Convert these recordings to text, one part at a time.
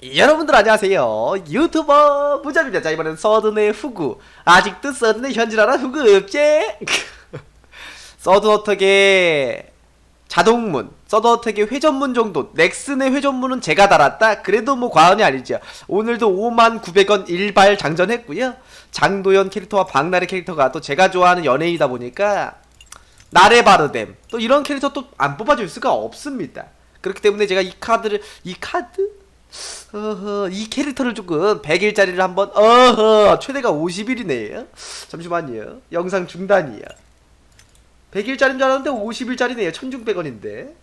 여러분들 안녕하세요. 유튜버 무자입니다. 자 이번엔 서든의 후구. 아직도 서든의 현질하라 후구 없지? 서든 어택의 자동문 서든 어택의 회전문 정도 넥슨의 회전문은 제가 달았다? 그래도 뭐 과언이 아니죠. 오늘도 5900원 일발 장전했고요. 장도연 캐릭터와 박나래 캐릭터가 또 제가 좋아하는 연예인이다 보니까 나래 바르뎀. 또 이런 캐릭터 또 안 뽑아줄 수가 없습니다. 그렇기 때문에 제가 이 카드를 이 카드? 어허, 이 캐릭터를 조금 100일짜리를 한번 어허 최대가 50일이네요 잠시만요. 영상 중단이야. 100일짜리인 줄 알았는데 50일짜리네요 1600원인데.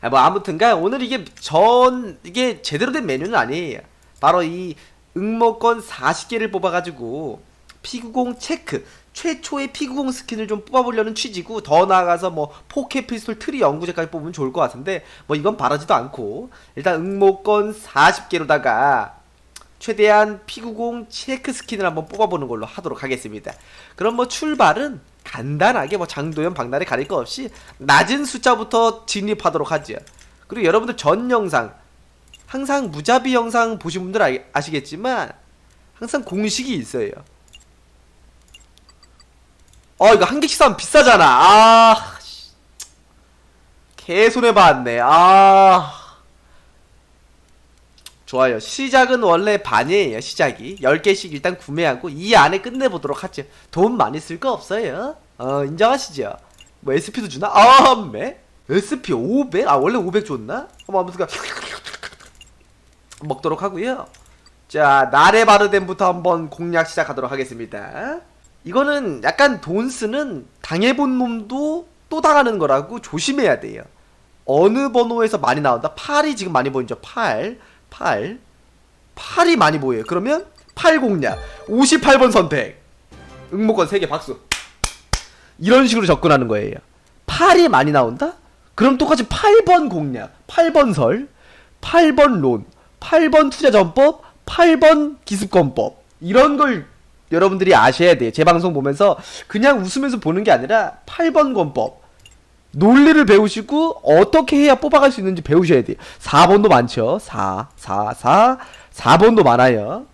아, 뭐 아무튼간 오늘 이게 전 이게 제대로 된 메뉴는 아니에요. 바로 이 응모권 40개를 뽑아가지고 피구공 체크 최초의 피구공 스킨을 좀 뽑아보려는 취지고 더 나아가서 뭐 포켓 피스톨 트리 연구제까지 뽑으면 좋을 것 같은데 뭐 이건 바라지도 않고 일단 응모권 40개로다가 최대한 피구공 체크 스킨을 한번 뽑아보는 걸로 하도록 하겠습니다. 그럼 뭐 출발은 간단하게 뭐 장도연 박나래 가릴 거 없이 낮은 숫자부터 진입하도록 하죠. 그리고 여러분들 전 영상 항상 무자비 영상 보신 분들 아, 아시겠지만 항상 공식이 있어요. 어 이거 한 개씩 사면 비싸잖아. 아 씨. 개손해 봤네. 아 좋아요. 시작은 원래 반이에요. 시작이 10개씩 일단 구매하고 이 안에 끝내보도록 하죠. 돈 많이 쓸 거 없어요. 어 인정하시죠? 뭐 SP도 주나? 아 매? SP 500? 아 원래 500 줬나? 뭐 아무튼 먹도록 하고요. 자 나레 바르덴부터 한번 공략 시작하도록 하겠습니다. 이거는 약간 돈 쓰는 당해본 놈도 또 당하는 거라고 조심해야 돼요. 어느 번호에서 많이 나온다? 8이 지금 많이 보이죠? 8, 8, 8이 많이 보여요. 그러면 8 공략, 58번 선택, 응모권 3개 박수. 이런 식으로 접근하는 거예요. 8이 많이 나온다? 그럼 똑같이 8번 공략, 8번 설, 8번 론, 8번 투자 전법, 8번 기습권법. 이런 걸 여러분들이 아셔야 돼요. 제 방송 보면서 그냥 웃으면서 보는 게 아니라 8번 권법. 논리를 배우시고 어떻게 해야 뽑아갈 수 있는지 배우셔야 돼요. 4번도 많죠. 4, 4, 4. 4번도 많아요.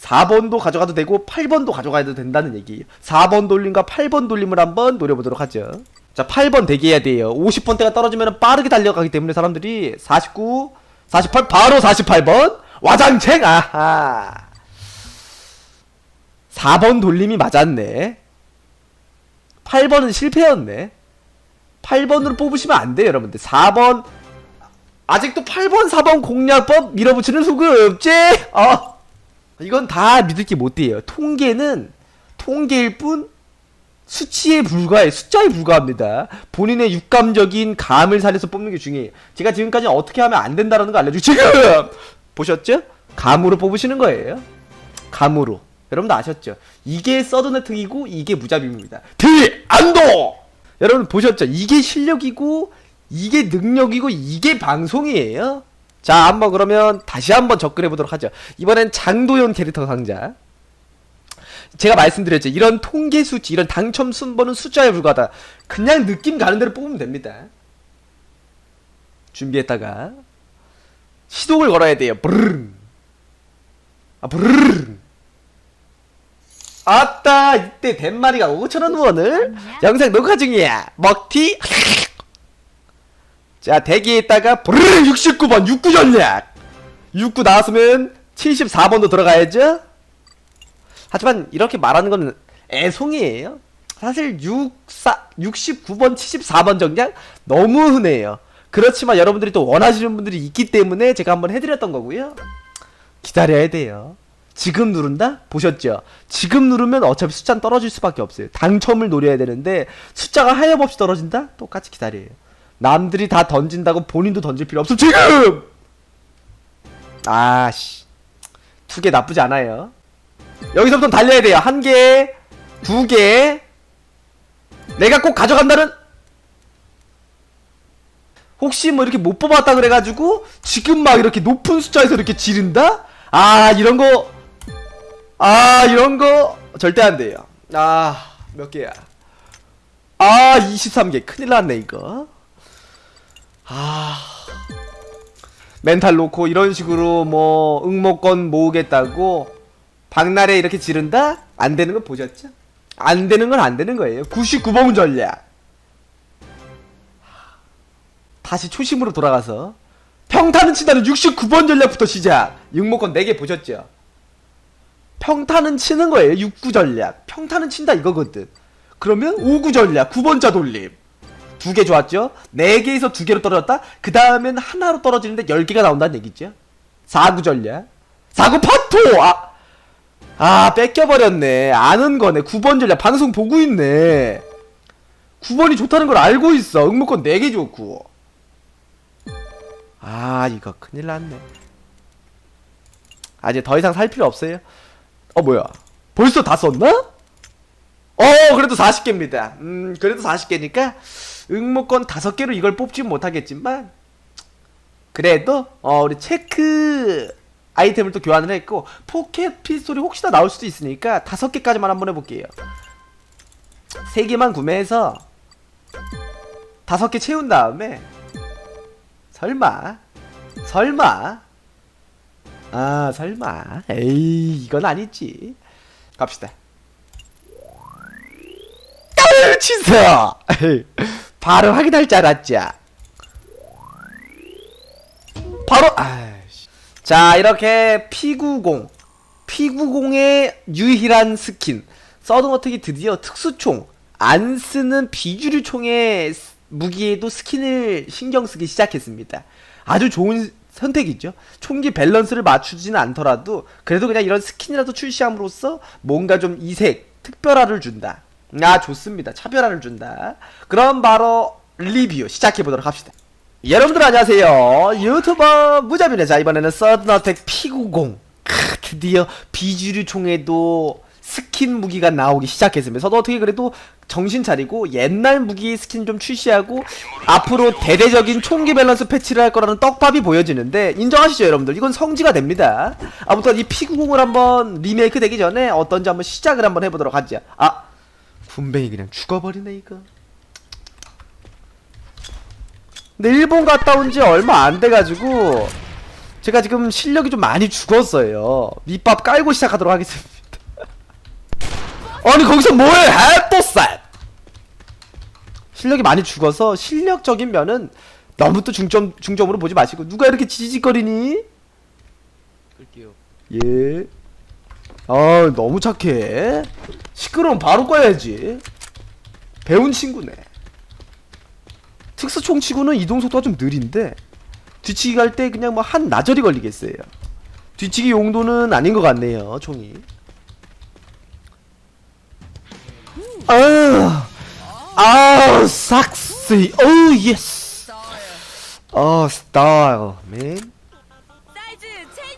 4번도 가져가도 되고 8번도 가져가도 된다는 얘기예요. 4번 돌림과 8번 돌림을 한번 노려보도록 하죠. 자, 8번 대기해야 돼요. 50번대가 떨어지면 빠르게 달려가기 때문에 사람들이 49, 48, 바로 48번. 와장창! 아하. 4번 돌림이 맞았네. 8번은 실패였네. 8번으로 뽑으시면 안 돼요, 여러분들. 4번 아직도 8번, 4번 공략법 밀어붙이는 수급 없지? 어. 이건 다 믿을 게 못 돼요. 통계는 통계일 뿐 수치에 불과해. 숫자에 불과합니다. 본인의 육감적인 감을 살려서 뽑는 게 중요해요. 제가 지금까지 어떻게 하면 안 된다라는 거 알려주고 지금 보셨죠? 감으로 뽑으시는 거예요. 감으로. 여러분도 아셨죠? 이게 서든의 특이고 이게 무자비입니다. 딜안도 여러분 보셨죠? 이게 실력이고 이게 능력이고 이게 방송이에요. 자, 한번 그러면 다시 한번 접근해 보도록 하죠. 이번엔 장도연 캐릭터 상자. 제가 말씀드렸죠. 이런 통계 수치, 이런 당첨 순번은 숫자에 불과하다. 그냥 느낌 가는 대로 뽑으면 됩니다. 준비했다가 시동을 걸어야 돼요. 브르르. 아, 브르르. 아따 이때 덴마리가 5천원 후원을? 영상 녹화 중이야. 먹튀? 자 대기했다가 브르르 69번 69 전략. 69 나왔으면 74번도 들어가야죠? 하지만 이렇게 말하는 건 애송이에요. 사실 64, 69번 74번 전략 너무 흔해요. 그렇지만 여러분들이 또 원하시는 분들이 있기 때문에 제가 한번 해드렸던 거고요. 기다려야 돼요 지금 누른다? 보셨죠? 지금 누르면 어차피 숫자는 떨어질 수밖에 없어요. 당첨을 노려야 되는데 숫자가 하염없이 떨어진다? 똑같이 기다려요. 남들이 다 던진다고 본인도 던질 필요 없어. 지금! 아씨. 두 개 나쁘지 않아요. 여기서부터 달려야 돼요. 한 개, 두 개. 내가 꼭 가져간다는 혹시 뭐 이렇게 못 뽑았다 그래가지고 지금 막 이렇게 높은 숫자에서 이렇게 지른다? 아 이런 거 아 이런 거 절대 안 돼요. 아 몇 개야? 아 23개 큰일 났네 이거. 아 멘탈 놓고 이런 식으로 뭐 응모권 모으겠다고 박날에 이렇게 지른다? 안 되는 건 보셨죠? 안 되는 건 안 되는 거예요. 99번 전략. 다시 초심으로 돌아가서 평타는 친다는 69번 전략부터 시작. 응모권 4개 보셨죠? 평타는 치는 거예요. 6구 전략. 평타는 친다 이거거든. 그러면 5구 전략. 9번자 돌림. 두 개 좋았죠? 4개에서 두 개로 떨어졌다? 그 다음엔 하나로 떨어지는데 10개가 나온다는 얘기죠? 4구 전략. 4구 파토! 아! 아, 뺏겨버렸네. 아는 거네. 9번 전략. 방송 보고 있네. 9번이 좋다는 걸 알고 있어. 응모권 4개 좋고. 아, 이거 큰일 났네. 아, 이제 더 이상 살 필요 없어요. 어, 뭐야. 벌써 다 썼나? 어, 그래도 40개입니다. 음, 그래도 40개니까 응모권 5개로 이걸 뽑진 못하겠지만 그래도 어, 우리 체크 아이템을 또 교환을 했고 포켓 피스톨이 혹시나 나올 수도 있으니까 5개까지만 한번 해볼게요. 3개만 구매해서 5개 채운 다음에 설마 설마 아 설마. 에이 이건 아니지. 갑시다. 치세요 바로 확인할 줄 알았죠 바로 아이씨. 자 이렇게 P90 P90의 유일한 스킨 서든어택이 드디어 특수총 안 쓰는 비주류 총의 스- 무기에도 스킨을 신경 쓰기 시작했습니다. 아주 좋은 선택이죠. 총기 밸런스를 맞추지는 않더라도 그래도 그냥 이런 스킨이라도 출시함으로써 뭔가 좀 이색, 특별화를 준다. 아 좋습니다. 차별화를 준다. 그럼 바로 리뷰 시작해 보도록 합시다. 여러분들 안녕하세요. 유튜버 무자비네. 자 이번에는 서든어택 P90 크, 드디어 비주류 총에도 스킨 무기가 나오기 시작했습니다. 저도 어떻게 그래도 정신 차리고 옛날 무기 스킨 좀 출시하고 앞으로 대대적인 총기 밸런스 패치를 할 거라는 떡밥이 보여지는데 인정하시죠 여러분들? 이건 성지가 됩니다. 아무튼 이 P90을 한번 리메이크 되기 전에 어떤지 한번 시작을 한번 해보도록 하죠. 아 군뱅이 그냥 죽어버리네 이거. 근데 일본 갔다 온 지 얼마 안 돼가지고 제가 지금 실력이 좀 많이 죽었어요. 밑밥 깔고 시작하도록 하겠습니다. 아니 거기서 뭐해? 핫도살 실력이 많이 죽어서 실력적인 면은 너무 또 중점 중점으로 보지 마시고 누가 이렇게 지지직거리니? 끌게요. 예. 아 너무 착해. 시끄러움 바로 꺼야지. 배운 친구네. 특수총 치고는 이동 속도가 좀 느린데 뒤치기 갈 때 그냥 뭐 한 나절이 걸리겠어요. 뒤치기 용도는 아닌 것 같네요, 총이. 아, 아, 삭시, 오 예스. 어, 스타일, 맨.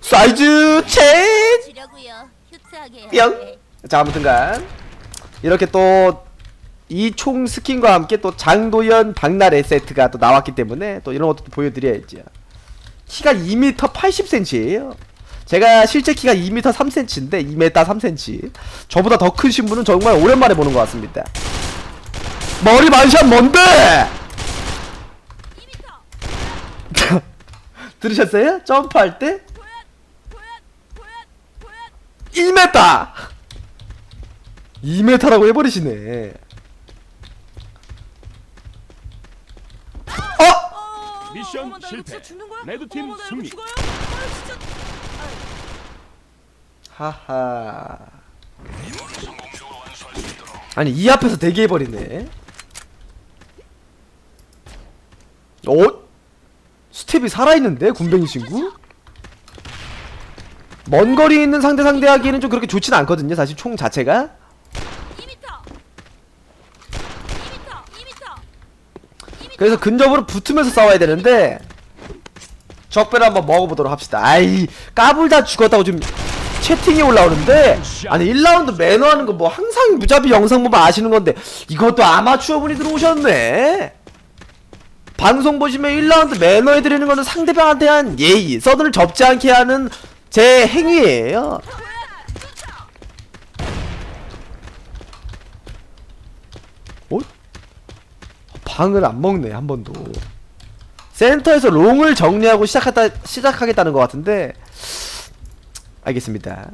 사이즈 체인. 주려고요. 휴트하게 뿅. 해야지. 자 아무튼간 이렇게 또 이 총 스킨과 함께 또 장도연 박나래 세트가 또 나왔기 때문에 또 이런 것도 보여드려야죠. 키가 2m 80cm예요. 제가 실제 키가 2m 3cm인데 2m 3cm. 저보다 더 크신 분은 정말 오랜만에 보는 것 같습니다. 머리 만샷 뭔데? 들으셨어요? 점프할 때 1m! 2m라고 해버리시네. 어? 어, 미션 실패. 레드팀 승리. 하하. 아니 이 앞에서 대기해버리네. 어? 스텝이 살아있는데 군뱅이 친구? 먼 거리 있는 상대 상대하기에는 좀 그렇게 좋진 않거든요. 사실 총 자체가. 2m. 2m. 2m. 그래서 근접으로 붙으면서 싸워야 되는데 적배를 한번 먹어보도록 합시다. 아이 까불다 죽었다고 지금 채팅이 올라오는데 아니 1라운드 매너 하는 거 뭐 항상 무자비 영상 보면 아시는 건데 이것도 아마추어 분이 들어오셨네. 방송 보시면 1라운드 매너 해드리는 거는 상대방한테 한 예의, 서든을 접지 않게 하는 제 행위예요. 어? 방을 안 먹네 한 번도. 센터에서 롱을 정리하고 시작하다 시작하겠다는 것 같은데 알겠습니다.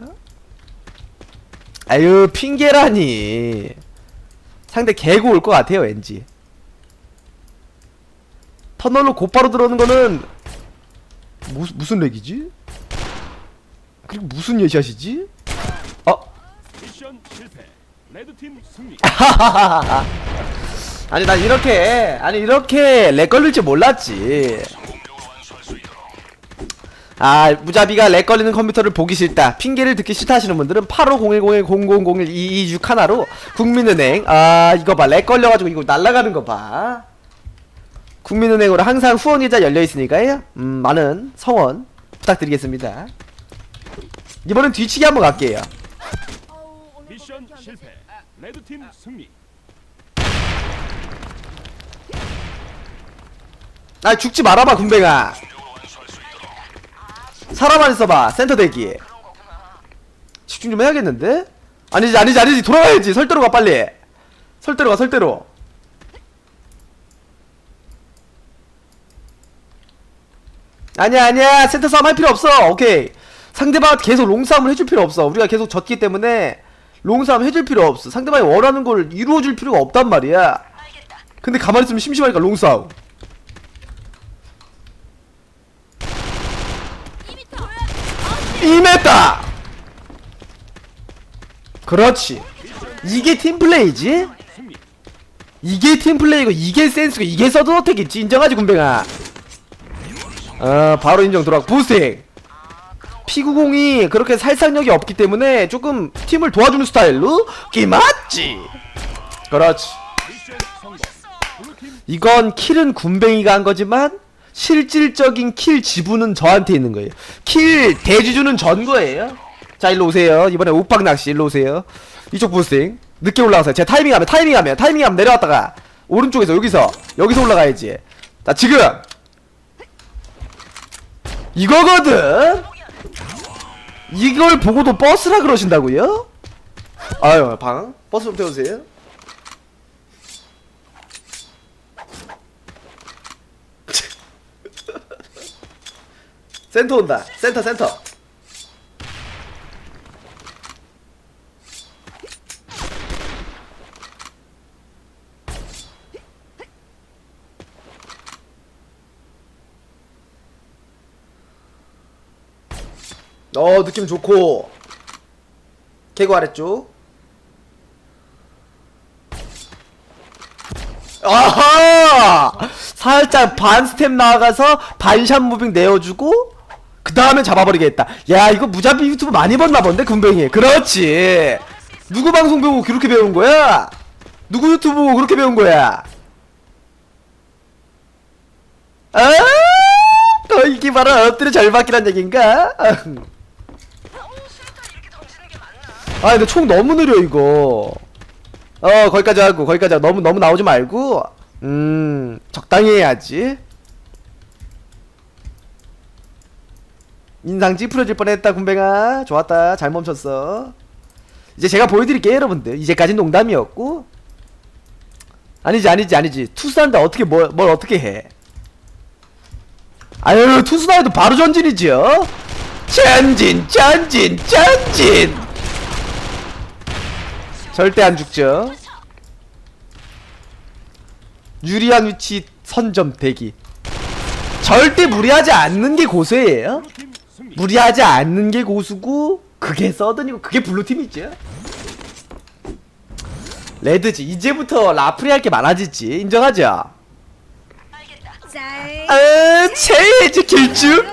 아유 핑계라니 상대 개고 올 것 같아요 왠지 터널로 곧바로 들어오는 거는 무슨 무슨 렉이지? 그리고 무슨 예샷이지? 어? 아니 난 이렇게 아니 이렇게 렉 걸릴 줄 몰랐지 아 무자비가 렉 걸리는 컴퓨터를 보기 싫다. 핑계를 듣기 싫다 하시는 분들은 85010100012261 하나로 국민은행 아 이거 봐 렉 걸려가지고 이거 날라가는 거봐. 국민은행으로 항상 후원계좌 열려있으니까요. 음 많은 성원 부탁드리겠습니다. 이번엔 뒤치기 한번 갈게요. 미션 실패. 레드팀 승리. 아 죽지 말아봐 군뱅아 사람 안 써봐 센터 대기. 집중 좀 해야겠는데? 아니지 아니지 아니지. 돌아가야지. 설대로 가 빨리. 설대로 가 설대로. 아니야 아니야. 센터 싸움 할 필요 없어. 오케이. 상대방 계속 롱싸움을 해줄 필요 없어. 우리가 계속 졌기 때문에 롱싸움 해줄 필요 없어. 상대방이 원하는 걸 이루어줄 필요가 없단 말이야. 근데 가만히 있으면 심심하니까 롱싸움 2m 2m 그렇지. 이게 팀플레이지? 이게 팀플레이고 이게 센스고 이게 서든어택이지 인정하지 군뱅아? 어 바로 인정 돌아 부스팅. P90이 그렇게 살상력이 없기 때문에 조금 팀을 도와주는 스타일로 기맞지. 그렇지. 이건 킬은 군뱅이가 한 거지만 실질적인 킬 지분은 저한테 있는 거예요. 킬 대주주는 전 거예요. 자 일로 오세요. 이번에 우박 낚시 일로 오세요. 이쪽 부스팅 늦게 올라가세요. 제가 타이밍하면 타이밍하면 타이밍하면 내려왔다가 오른쪽에서 여기서 여기서 올라가야지. 자 지금 이거거든. 이걸 보고도 버스라 그러신다고요? 아유 방 버스 좀 태우세요. 센터 온다. 센터 센터. 어 느낌 좋고 개구 아래쪽 아하 살짝 반 스텝 나가서 반샷 무빙 내어주고 그 다음에 잡아버리겠다. 야 이거 무자비 유튜브 많이 봤나 본데 군뱅이. 그렇지. 누구 방송 보고 그렇게 배운 거야? 누구 유튜브 보고 그렇게 배운 거야? 아, 어, 이게 바로 엎드려 절박이란 얘긴가? 아 근데 총 너무 느려 이거. 어 거기까지 하고 거기까지 하고. 너무 너무 나오지 말고. 음 적당히 해야지 인상 찌푸려질 뻔했다 군뱅아. 좋았다. 잘 멈췄어. 이제 제가 보여드릴게요 여러분들. 이제까진 농담이었고. 아니지 아니지 아니지. 투수한테 어떻게 뭘, 뭘 어떻게 해? 아유 투수나에도 바로 전진이죠 전진 전진 전진! 절대 안 죽죠? 유리한 위치 선점 대기. 절대 무리하지 않는 게 고수예요. 무리하지 않는 게 고수고 그게 서든이고 그게 블루팀이죠 레드지 이제부터 라프리 할 게 많아지지. 인정하죠? 짤아 체이지 길쭉?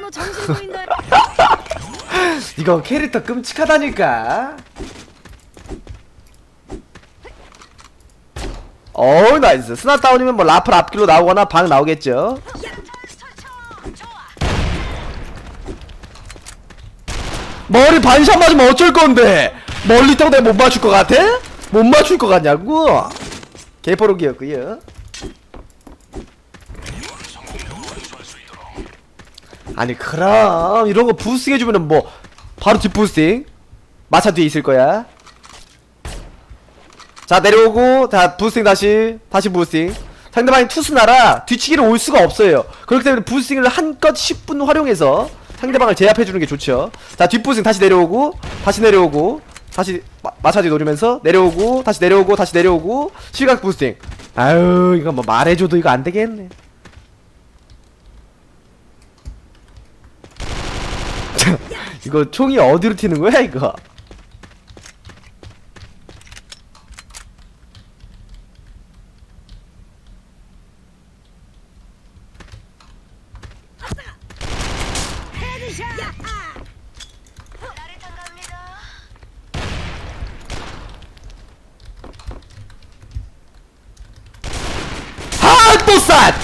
너 정신 보인다. 이거 캐릭터 끔찍하다니까. 어우 나이스. 스나 다운이면 뭐 라플 앞길로 나오거나 방 나오겠죠 머리 반샷 맞으면 어쩔 건데? 멀리 있다고 내가 못 맞출 것 같아? 못 맞출 것 같냐고? 개포록이었구요 아니 그럼 이런 거 부스팅 해주면은 뭐 바로 뒷부스팅? 마차 뒤에 있을 거야. 자 내려오고 자 부스팅 다시 다시 부스팅. 상대방이 투수나라 뒤치기를 올 수가 없어요. 그렇기 때문에 부스팅을 한껏 10분 활용해서 상대방을 제압해주는 게 좋죠. 자, 뒷부스팅 다시 내려오고, 다시 내려오고, 다시 마, 마차지 노리면서 내려오고, 다시 내려오고, 다시 내려오고, 실각 부스팅. 아유, 이거 뭐 말해줘도 이거 안 되겠네. 이거 총이 어디로 튀는 거야, 이거? 헤드샷. 아, 또 쌌!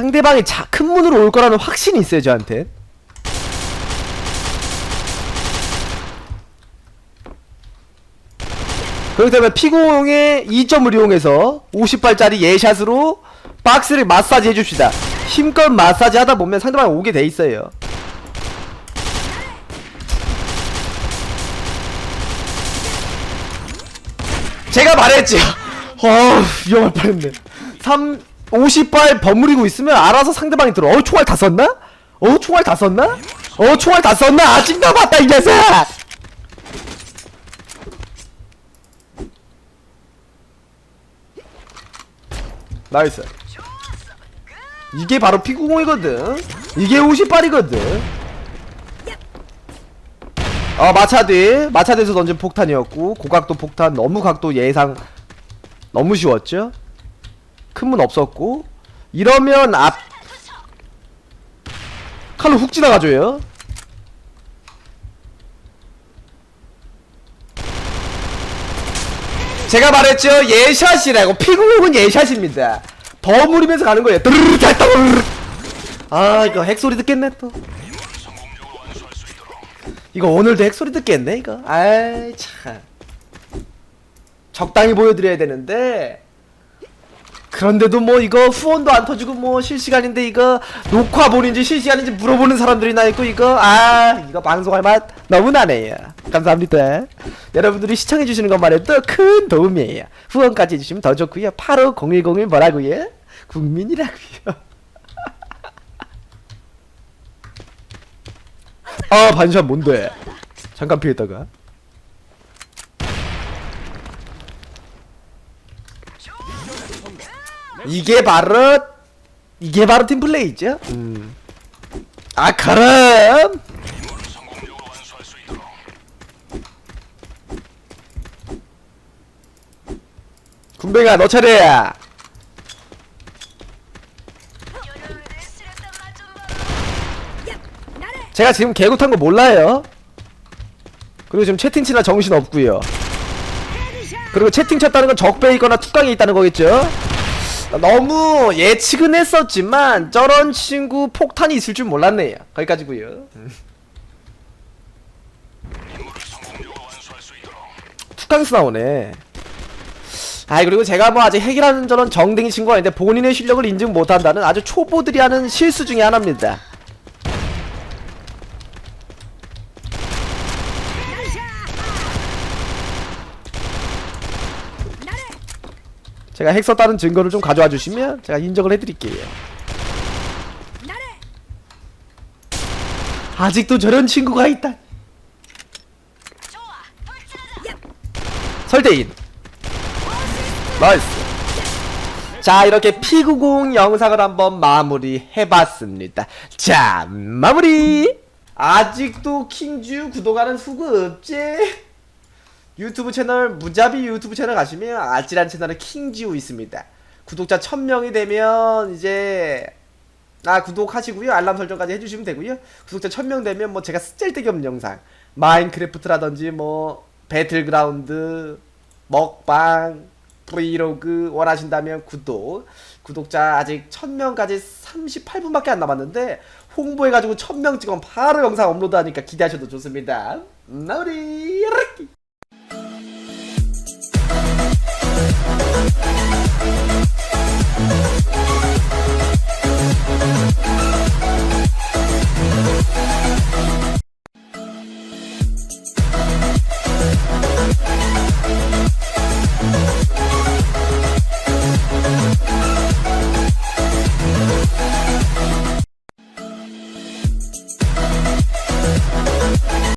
상대방이 자, 큰 문으로 올 거라는 확신이 있어요, 저한테. 그렇기 때문에 피공의 2점을 이용해서 50발짜리 예샷으로 박스를 마사지 해줍시다. 힘껏 마사지 하다 보면 상대방이 오게 돼 있어요. 제가 말했죠. 어, 위험할 뻔했네. 3 50발 버무리고 있으면 알아서 상대방이 들어. 어, 총알 다 썼나? 어, 총알 다 썼나? 어, 총알 다 썼나? 아직 남았다, 이 녀석! 나이스. 이게 바로 피구공이거든. 이게 50발이거든. 어 마차드 마차드에서 던진 폭탄이었고 고각도 폭탄 너무 각도 예상 너무 쉬웠죠 큰 문 없었고 이러면 앞 칼로 훅 지나가줘요. 제가 말했죠? 예샷이라고. 피구공은 예샷입니다. 버무리면서 가는 거예요. 드르르 달떠르르. 아 이거 핵소리 듣겠네 또. 이거 오늘도 핵소리 듣겠네 이거. 아이 참. 적당히 보여드려야 되는데 그런데도 뭐 이거 후원도 안 터지고 뭐 실시간인데 이거 녹화 본인지 실시간인지 물어보는 사람들이나 있고 이거 아 이거 방송할 맛 너무 나네요. 감사합니다. 여러분들이 시청해주시는 것만 해도 큰 도움이에요. 후원까지 해주시면 더 좋고요. 85010이 뭐라고요? 국민이라고요. 아 반샷 뭔데? 잠깐 피했다가 이게 바로 이게 바로 팀 플레이죠 음. 아 그럼 군뱅아 너 차례야 제가 지금 개구탄 거 몰라요. 그리고 지금 채팅 치나 정신 없고요. 그리고 채팅 쳤다는 건 적배이거나 툭강에 있다는 거겠죠? 너무 예측은 했었지만 저런 친구 폭탄이 있을 줄 몰랐네요. 거기까지고요. 음. 툭강스 나오네. 아 그리고 제가 뭐 아직 핵이라는 저런 정댕이 친구가 있는데 본인의 실력을 인증 못한다는 아주 초보들이 하는 실수 중에 하나입니다. 제가 핵 썼다는 증거를 좀 가져와 주시면 제가 인정을 해드릴게요. 아직도 저런 친구가 있다. 설대인. 나이스. 자 이렇게 피구공 영상을 한번 마무리 해봤습니다. 자 마무리. 아직도 킹주 구독하는 수고 없지? 유튜브 채널 무자비 유튜브 채널 가시면 아찔한 채널에 킹지우 있습니다. 구독자 1000명이 되면 이제 아 구독하시고요. 알람 설정까지 해주시면 되고요. 구독자 1000명 되면 뭐 제가 쓸데기 없는 영상 마인크래프트라든지 뭐 배틀그라운드 먹방 브이로그 원하신다면 구독 구독자 아직 1000명까지 38분밖에 안 남았는데 홍보해가지고 1000명 찍으면 바로 영상 업로드하니까 기대하셔도 좋습니다. 나우리